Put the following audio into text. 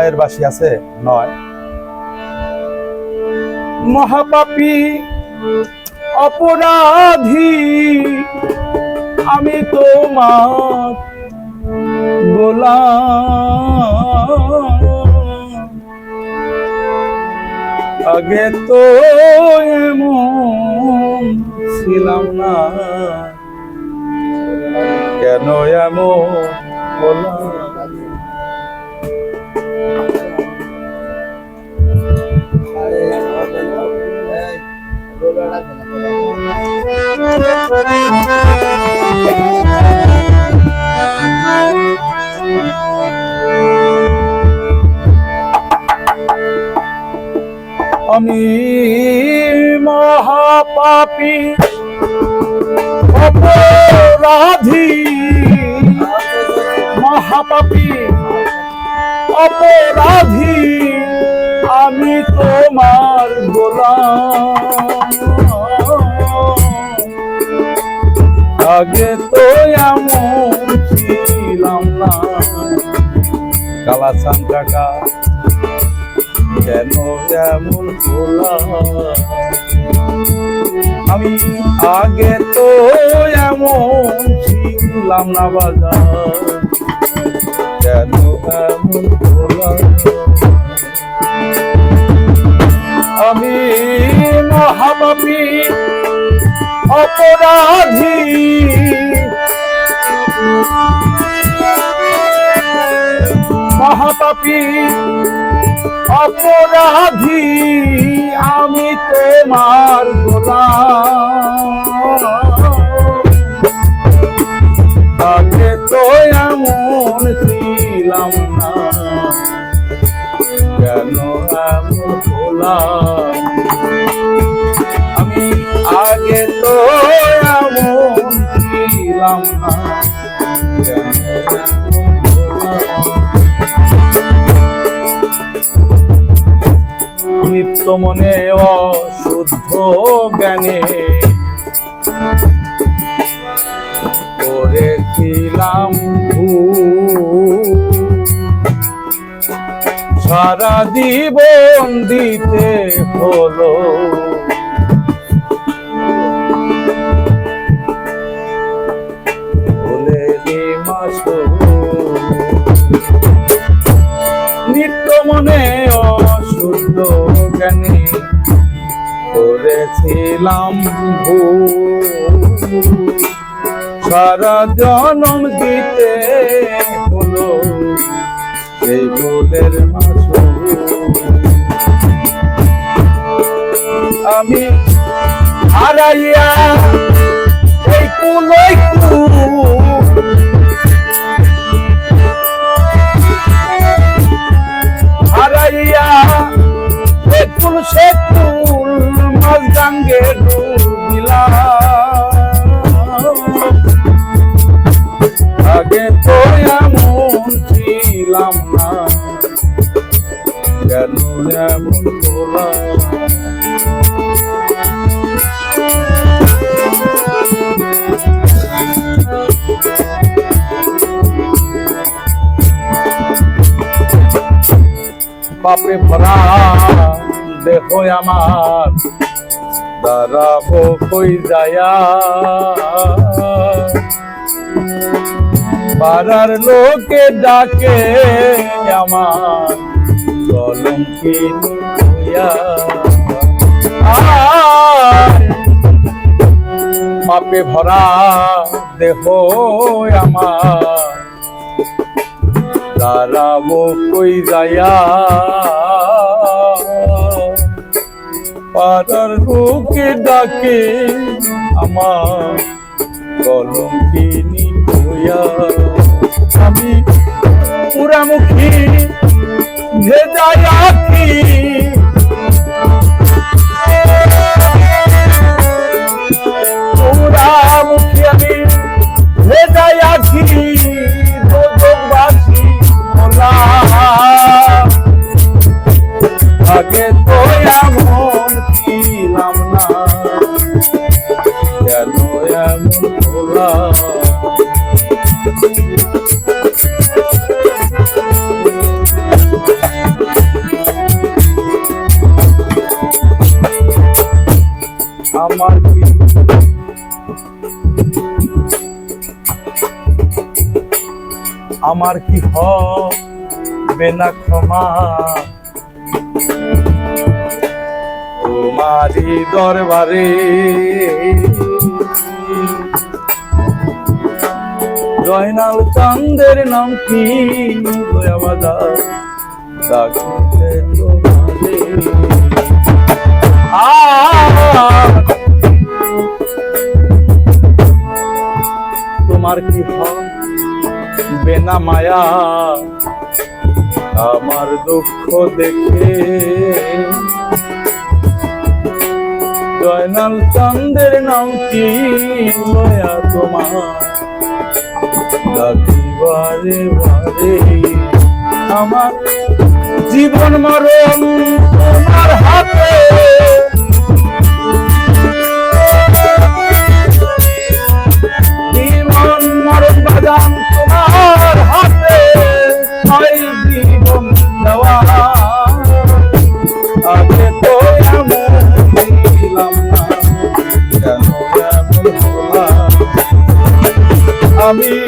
নয়ের বাসি আছে? নয়। মহাপাপী, অপরাধী, আমি তোমার গোলাম। আগে তো এমন ছিলাম না। কেন এমন হলাম মহাপাপী অপরাধী মহাপাপী। অপরাধী আমি তোমার গোলাম। আগে তো এমন ছিলাম না। কালাচান কাকা কেন এমন হলাম আমি আগে তো এমন ছিলাম না বাজার। কেন এমন আমি মহাপাপী অপরাধী। মহাপাপী, অপরাধী, আমি তোমার গোলাম। আগে তো এমন ছিলাম না, কেন আমি আগে তো এমন ছিলাম না, কেন নিত্য মনে অশুদ্ধ জ্ঞানে করেছিলাম। সারা জীবন দিতে হলো করেছিলাম সারা জনম দিতে হলো এই ভুলের মাসুল। আমি হারাইয়া এই কুলই হারাইয়া এ কুল সে গাঙ্গে আগে তো এমন ছিলাম না কেন এমন পাপে ভরা দেহ আমার দাঁড়াবো কই যায়া? পাড়ার লোকে ডাকে আমার পাপে ভরা দেহ আমার। দাঁড়াবো কই যায়া? পাড়ার বুকে ডাকে আমার কলঙ্কিনী কিনি আমি পুরামুখী ভেজাই আখি আমার আমার কি হবে না ক্ষমা? তোমারই দরবারে জয়নাল চান্দের নাম কি? তোমারে কি হবে না মায়া, আমার দুঃখ দেখে। জয়নাল চন্দ্রের নাম কি? তোমার ডাকি বারে। বারে আমার জীবন মরণ তোমার হাতে। জীবন মরণ বাজান তোমার হাতে। তাই জীবন দেওয়া। আগে তো আমি